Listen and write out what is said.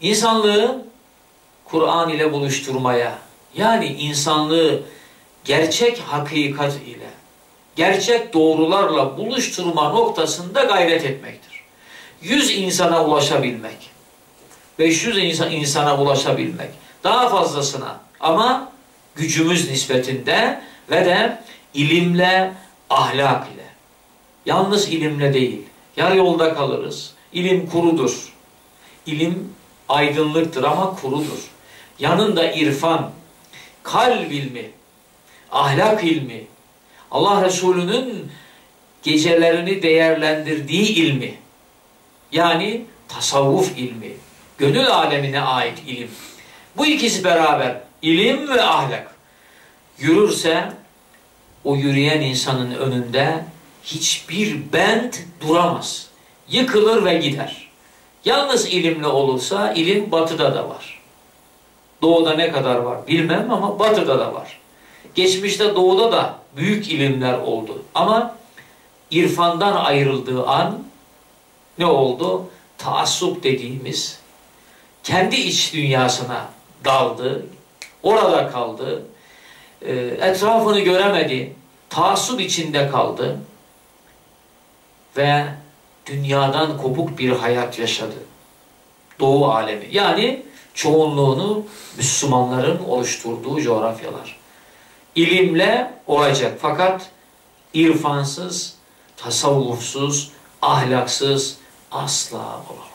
insanlığı Kur'an ile buluşturmaya, yani insanlığı gerçek hakikat ile, gerçek doğrularla buluşturma noktasında gayret etmektir. 100 insana ulaşabilmek, 500 insan, insana ulaşabilmek, daha fazlasına ama gücümüz nispetinde ve de ilimle, ahlak ile. Yalnız ilimle değil. Yarı yolda kalırız. İlim kurudur. İlim aydınlıktır ama kurudur. Yanında irfan, kalb ilmi, ahlak ilmi, Allah Resulü'nün gecelerini değerlendirdiği ilmi, yani tasavvuf ilmi, gönül alemine ait ilim. Bu ikisi beraber ilim ve ahlak yürürse o yürüyen insanın önünde hiçbir bent duramaz. Yıkılır ve gider. Yalnız ilimli olursa ilim batıda da var. Doğuda ne kadar var bilmem ama batıda da var. Geçmişte doğuda da büyük ilimler oldu. Ama irfandan ayrıldığı an ne oldu? Taassup dediğimiz kendi iç dünyasına daldı. Orada kaldı. E, etrafını göremedi. Taassup içinde kaldı. Ve dünyadan kopuk bir hayat yaşadı. Doğu alemi. Yani çoğunluğunu Müslümanların oluşturduğu coğrafyalar. İlimle olacak fakat irfansız, tasavvufsuz, ahlaksız asla olamaz.